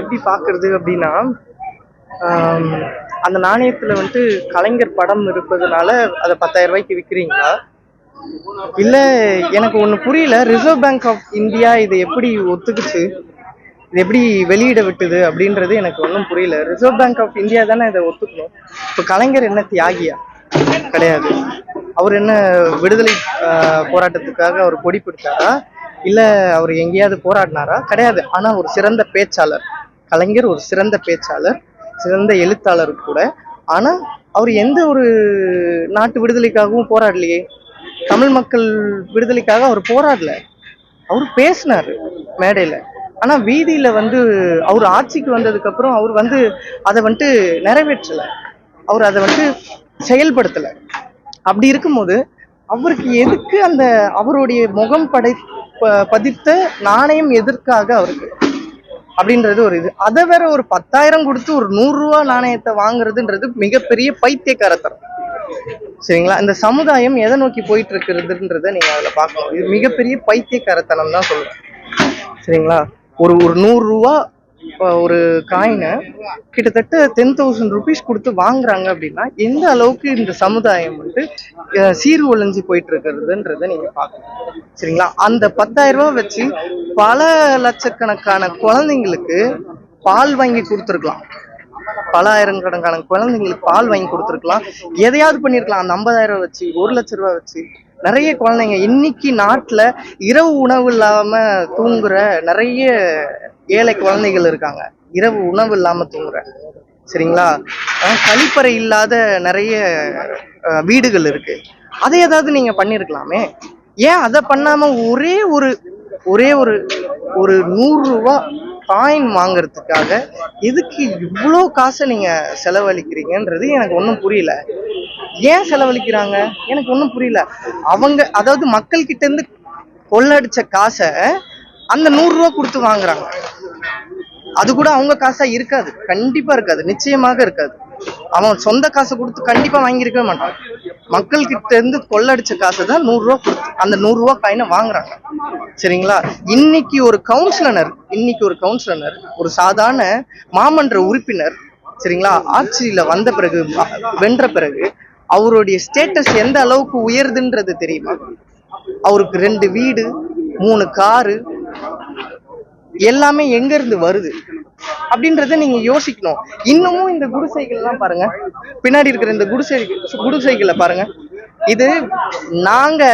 எப்படி பார்க்கறது அப்படின்னா அந்த நாணயத்துல வந்துட்டு கலைஞர் படம் இருப்பதுனால அதை பத்தாயிரம் ரூபாய்க்கு விற்கிறீங்களா இல்ல எனக்கு ஒண்ணு புரியல. ரிசர்வ் பேங்க் ஆஃப் இந்தியா இதை எப்படி ஒத்துக்குச்சு? இது எப்படி வெளியிட விட்டுது அப்படின்றது எனக்கு ஒன்றும் புரியல. ரிசர்வ் பேங்க் ஆஃப் இந்தியா தானே இதை ஒத்துக்கணும்? இப்போ கலைஞர் என்ன தியாகியா? கிடையாது. அவர் என்ன விடுதலை போராட்டத்துக்காக அவர் கொடி பிடிச்சாரா இல்ல அவர் எங்கேயாவது போராடினாரா? கிடையாது. ஆனா ஒரு சிறந்த பேச்சாளர். கலைஞர் ஒரு சிறந்த பேச்சாளர் சிறந்த எழுத்தாளர் கூட. ஆனா அவர் எந்த ஒரு நாட்டு விடுதலைக்காகவும் போராடலையே. தமிழ் மக்கள் விடுதலைக்காக அவர் போராடல. அவர் பேசினார் மேடையில. ஆனா வீதியில வந்து அவர் ஆட்சிக்கு வந்ததுக்கப்புறம் அவர் வந்து அதை வந்துட்டு நிறைவேற்றலை. அவர் அதை வந்து செயல்படுத்தலை. அப்படி இருக்கும்போது அவருக்கு எதுக்கு அந்த அவருடைய முகம் படை பதித்த நாணயம் எதற்காக அவருக்கு? அப்படின்றது ஒரு இது. அதை வேற ஒரு பத்தாயிரம் கொடுத்து ஒரு நூறு ரூபா நாணயத்தை வாங்குறதுன்றது மிகப்பெரிய பைத்தியக்காரத்தனம். சரிங்களா? இந்த சமுதாயம் எதை நோக்கி போயிட்டு இருக்கிறதுன்றத நீங்க அதில் பார்க்கணும். இது மிகப்பெரிய பைத்தியக்காரத்தனம் தான் சொல்லுவேன் சரிங்களா? ஒரு ஒரு நூறு ஒரு காயினை கிட்டத்தட்ட டென் தௌசண்ட் ருபீஸ் கொடுத்து வாங்குறாங்க அப்படின்னா எந்த அளவுக்கு இந்த சமுதாயம் வந்து சீர் ஒழிஞ்சு போயிட்டு இருக்கிறதுன்றத நீங்க பார்க்கணும். சரிங்களா? அந்த பத்தாயிரம் ரூபாய் வச்சு பல லட்சக்கணக்கான குழந்தைங்களுக்கு பால் வாங்கி கொடுத்துருக்கலாம். பல ஆயிரக்கணக்கான குழந்தைங்களுக்கு பால் வாங்கி கொடுத்துருக்கலாம். எதையாவது பண்ணியிருக்கலாம் அந்த ஐம்பதாயிரம் வச்சு ஒரு லட்ச ரூபாய் வச்சு நிறைய குழந்தைங்க இன்னைக்கு நாட்டுல இரவு உணவு இல்லாம தூங்குற நிறைய ஏழை குழந்தைகள் இருக்காங்க. இரவு உணவு இல்லாம தூங்குறேன் சரிங்களா? கழிப்பறை இல்லாத நிறைய வீடுகள் இருக்கு. அதை ஏதாவது நீங்க பண்ணிருக்கலாமே? ஏன் அதை பண்ணாம ஒரே ஒரு ஒரே ஒரு ஒரு நூறுரூவா காயின் வாங்குறதுக்காக எதுக்கு இவ்வளோ காசை நீங்க செலவழிக்கிறீங்கன்றது எனக்கு ஒன்றும் புரியல. ஏன் செலவழிக்கிறாங்க? எனக்கு ஒன்றும் புரியல. அவங்க அதாவது மக்கள் இருந்து கொள்ளடிச்ச காசை அந்த நூறுரூவா கொடுத்து வாங்குறாங்க. அது கூட அவங்க காசா இருக்காது. கண்டிப்பா இருக்காது. நிச்சயமாக இருக்காது. அவன் சொந்த காசை கொடுத்து கண்டிப்பா வாங்கியிருக்கவே மாட்டான். மக்கள் கிட்ட இருந்து கொள்ளடிச்ச காசை தான் நூறு ரூபா கொடுத்து அந்த நூறு ரூபா காயினை வாங்குறாங்க. சரிங்களா? இன்னைக்கு ஒரு கவுன்சிலனர் இன்னைக்கு ஒரு கவுன்சிலனர் ஒரு சாதாரண மாமன்ற உறுப்பினர் சரிங்களா? ஆட்சியில வந்த பிறகு வென்ற பிறகு அவருடைய ஸ்டேட்டஸ் எந்த அளவுக்கு உயருதுன்றது தெரியுமா? அவருக்கு ரெண்டு வீடு மூணு காரு எல்லாமே எங்க இருந்து வருது? அப்படின்றத நீங்க யோசிக்கணும். இன்னமும் இந்த குடிசைகள்லாம் பாருங்க. பின்னாடி இருக்கிற இந்த குடிசை குடிசைகளை பாருங்க. இது நாங்க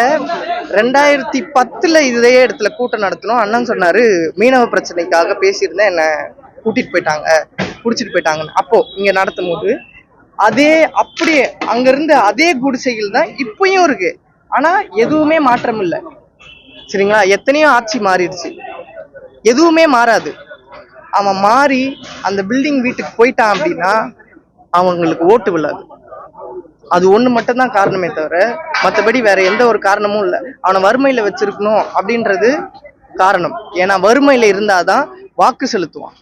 ரெண்டாயிரத்தி பத்துல இதே இடத்துல கூட்டம் நடத்தினோம். அண்ணன் சொன்னாரு மீனவ பிரச்சனைக்காக பேசியிருந்தேன் என்ன கூட்டிட்டு போயிட்டாங்க குடிச்சிட்டு போயிட்டாங்கன்னு. அப்போ இங்க நடத்தும் போது அதே அப்படியே அங்க இருந்து அதே குடிசைகள் தான் இப்பயும் இருக்கு. ஆனா எதுவுமே மாற்றம் இல்லை சரிங்களா? எத்தனையோ ஆட்சி மாறிடுச்சு. எதுவுமே மாறாது. அவன் மாறி அந்த பில்டிங் வீட்டுக்கு போயிட்டான் அப்படின்னா அவங்களுக்கு ஓட்டு விழாது. அது ஒண்ணு மட்டும்தான் காரணமே தவிர மற்றபடி வேற எந்த ஒரு காரணமும் இல்லை. அவனை வறுமையில வச்சிருக்கணும் அப்படின்றது காரணம். ஏன்னா வறுமையில இருந்தாதான் வாக்கு செலுத்துவான்.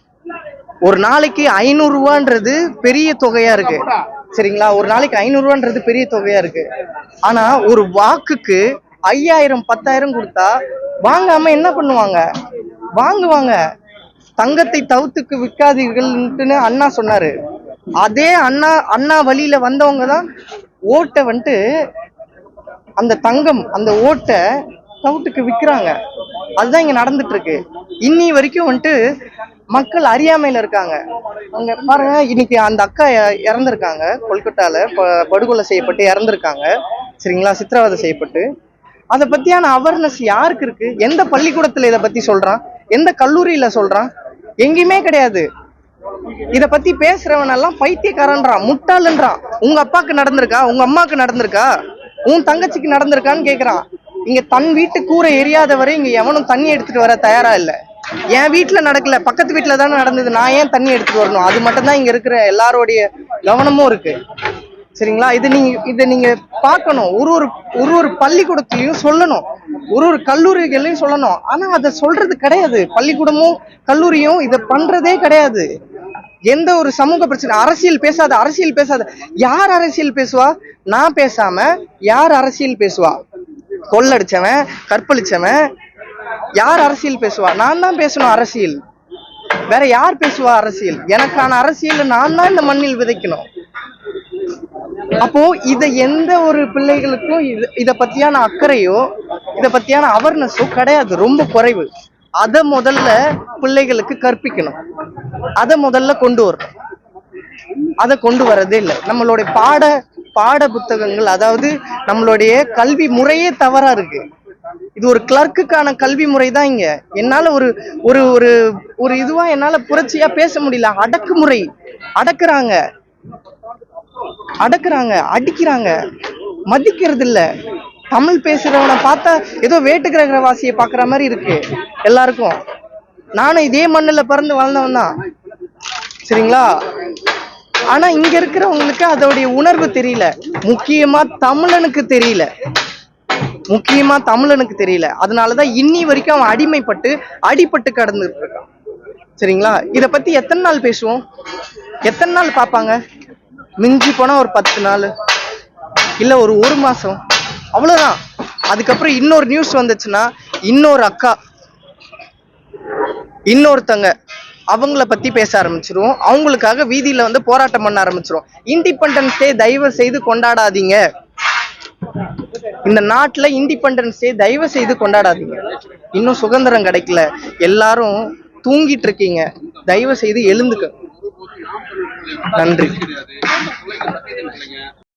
ஒரு நாளைக்கு ஐநூறு ரூபான்றது பெரிய தொகையா இருக்கு. சரிங்களா? ஒரு நாளைக்கு ஐநூறு ரூபான்றது பெரிய தொகையா இருக்கு. ஆனா ஒரு வாக்குக்கு ஐயாயிரம் பத்தாயிரம் கொடுத்தா வாங்காம என்ன பண்ணுவாங்க? வாங்குவாங்க. தங்கத்தை தவுத்துக்கு விற்காதீர்கள்னு அண்ணா சொன்னாரு. அதே அண்ணா அண்ணா வழியில வந்தவங்க தான் ஓட்டை வந்துட்டு அந்த தங்கம் அந்த ஓட்டை தவுட்டுக்கு விற்கிறாங்க அதுதான் இங்க நடந்துட்டு இருக்கு இன்னி வரைக்கும் வந்துட்டு மக்கள் அறியாமையில இருக்காங்க. அங்க பாருங்க இன்னைக்கு அந்த அக்கா இறந்துருக்காங்க. கொல்கட்டால ப- படுகொலை செய்யப்பட்டு இறந்துருக்காங்க. சரிங்களா? சித்திரவதை செய்யப்பட்டு. அதை பத்தியான அவேர்னஸ் யாருக்கு இருக்கு? எந்த பள்ளிக்கூடத்துல இதை பத்தி சொல்றான்? எந்த கல்லூரியில சொல்றான்? எங்கேயுமே கிடையாது. இத பத்தி பேசுறவன் எல்லாம் பைத்தியக்காரன்றான் முட்டாளுன்றான் உங்க அப்பாக்கு நடந்திருக்கா? உங்க அம்மாக்கு நடந்திருக்கா? உன் தங்கச்சிக்கு நடந்திருக்கான்னு கேக்குறான். இங்க தன் வீட்டு கூரை எரியாத வரை இங்க எவனும் தண்ணி எடுத்துட்டு வர தயாரா இல்ல. என் வீட்டுல நடக்கல. பக்கத்து வீட்டுல தானே நடந்தது. நான் ஏன் தண்ணி எடுத்துட்டு வரணும்? அது மட்டும்தான் இங்கே இங்க இருக்கிற எல்லாரோடைய கவனமும் இருக்கு. சரிங்களா? இது நீங்க இதை நீங்க பார்க்கணும். ஒரு ஒரு ஒரு ஒரு பள்ளிக்கூடத்துலயும் சொல்லணும். ஒரு ஒரு கல்லூரிகளையும் சொல்லணும். ஆனா அதை சொல்றது கிடையாது. பள்ளிக்கூடமும் கல்லூரியும் இதை பண்றதே கிடையாது. எந்த ஒரு சமூக பிரச்சனை அரசியல் பேசாத அரசியல் பேசாத. யார் அரசியல் பேசுவா? நான் பேசாம யார் அரசியல் பேசுவா? கொள்ளடிச்சவன் கற்பழிச்சவன் யார் அரசியல் பேசுவா? நான் தான் பேசணும் அரசியல். வேற யார் பேசுவா அரசியல்? எனக்கான அரசியல் நான் தான் இந்த மண்ணில் விதைக்கணும். அப்போ இத எந்த ஒரு பிள்ளைகளுக்கும் இது இத பத்தியான அக்கறையோ இத பத்தியான அவேர்னஸோ கிடையாது. ரொம்ப குறைவு. அத முதல்ல பிள்ளைகளுக்கு கற்பிக்கணும். அத முதல்ல கொண்டு வரணும். அதை கொண்டு வரதே இல்லை. நம்மளுடைய பாட பாட புத்தகங்கள் அதாவது நம்மளுடைய கல்வி முறையே தவறா இருக்கு. இது ஒரு கிளர்க்குக்கான கல்வி முறை தான் இங்க. என்னால ஒரு ஒரு ஒரு ஒரு இதுவா என்னால புரட்சியா பேச முடியல. அடக்குமுறை. அடக்குறாங்க. அடக்குறாங்க அடிக்கிறாங்க. மதிக்கிறது இல்லை தமிழ் பேசுகிறவனை பார்த்தா ஏதோ வேட்டுக்கிரகவாசியை பார்க்குற மாதிரி இருக்கு எல்லாருக்கும். நானும் இதே மண்ணுல பிறந்து வளர்ந்தவன் தான். சரிங்களா? ஆனா இங்கே இருக்கிறவங்களுக்கு அதோடைய உணர்வு தெரியல. முக்கியமா தமிழனுக்கு தெரியல. முக்கியமா தமிழனுக்கு தெரியல. அதனாலதான் இன்னி வரைக்கும் அவன் அடிமைப்பட்டு அடிப்பட்டு கடந்துட்டு இருக்கான். சரிங்களா? இதை பத்தி எத்தனை நாள் பேசுவோம்? எத்தனை நாள் பார்ப்பாங்க? மிஞ்சி போனா ஒரு பத்து நாள். இல்ல ஒரு ஒரு மாசம். அவ்வளவுதான். அதுக்கப்புறம் இன்னொரு நியூஸ் வந்துச்சுன்னா இன்னொரு அக்கா இன்னொருத்தங்க அவங்கள பத்தி பேச ஆரம்பிச்சிருவோம். அவங்களுக்காக வீதியில வந்து போராட்டம் பண்ண ஆரம்பிச்சிரும் இண்டிபெண்டன்ஸ் டே தயவு செய்து கொண்டாடாதீங்க. இந்த நாட்டுல இண்டிபெண்டன்ஸ் டே தயவு செய்து கொண்டாடாதீங்க. இன்னும் சுதந்திரம் கிடைக்கல. எல்லாரும் தூங்கிட்டு இருக்கீங்க. தயவு செய்து எழுந்துக்க. நன்றி.